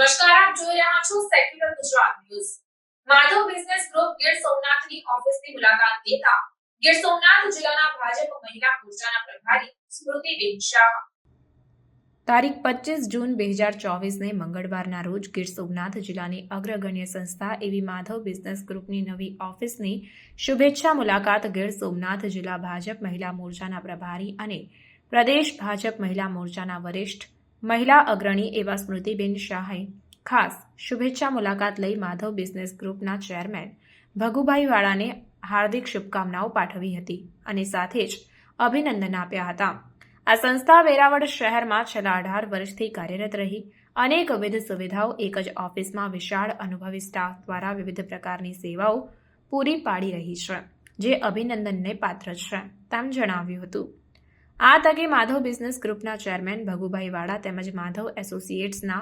નમસ્કાર આપ જોઈ રહ્યા છો secular Gujarat news Madhav business group Gir સોમનાથની ઓફિસની મુલાકાત લેતા ગીર સોમનાથ જિલ્લાના ભાજપ મહિલા મોરચાના પ્રભારી સ્મૃતિબેન શાહ. તારીખ પચીસ જૂન બે હજાર ચોવીસને મંગળવારના રોજ ગીર સોમનાથ જિલ્લાની અગ્રગણ્ય સંસ્થા એવી માધવ બિઝનેસ ગ્રુપની નવી ઓફિસની શુભેચ્છા મુલાકાત ગીર સોમનાથ જિલ્લા ભાજપ મહિલા મોરચાના પ્રભારી અને પ્રદેશ ભાજપ મહિલા મોરચાના વરિષ્ઠ મહિલા અગ્રણી એવા સ્મૃતિબેન શાહે ખાસ શુભેચ્છા મુલાકાત લઈ માધવ બિઝનેસ ગ્રુપના ચેરમેન ભગુભાઈ વાળાને હાર્દિક શુભકામનાઓ પાઠવી હતી અને સાથે જ અભિનંદન આપ્યા હતા. આ સંસ્થા વેરાવળ શહેરમાં છેલ્લા અઢાર વર્ષથી કાર્યરત રહી. અનેકવિધ સુવિધાઓ એક જ ઓફિસમાં વિશાળ અનુભવી સ્ટાફ દ્વારા વિવિધ પ્રકારની સેવાઓ પૂરી પાડી રહી છે, જે અભિનંદનને પાત્ર છે, તેમ જણાવ્યું હતું. આ તકે માધવ બિઝનેસ ગ્રુપના ચેરમેન ભગુભાઈ વાડા તેમજ માધવ એસોસિએટ્સના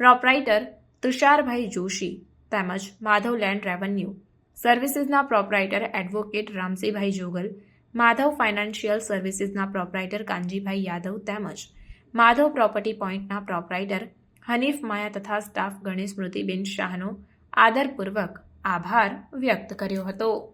પ્રોપરાઇટર તુષારભાઈ જોશી તેમજ Madhav land revenue સર્વિસીસના proprietor advocate Ramsibhai Jogal, Madhav financial સર્વિસીસના proprietor Kanjibhai Yadav તેમજ માધવ પ્રોપર્ટી પોઇન્ટના પ્રોપરાઇટર હનીફ માયા તથા સ્ટાફ ગણેશ સ્મૃતિબેન શાહનો આદરપૂર્વક આભાર વ્યક્ત કર્યો હતો.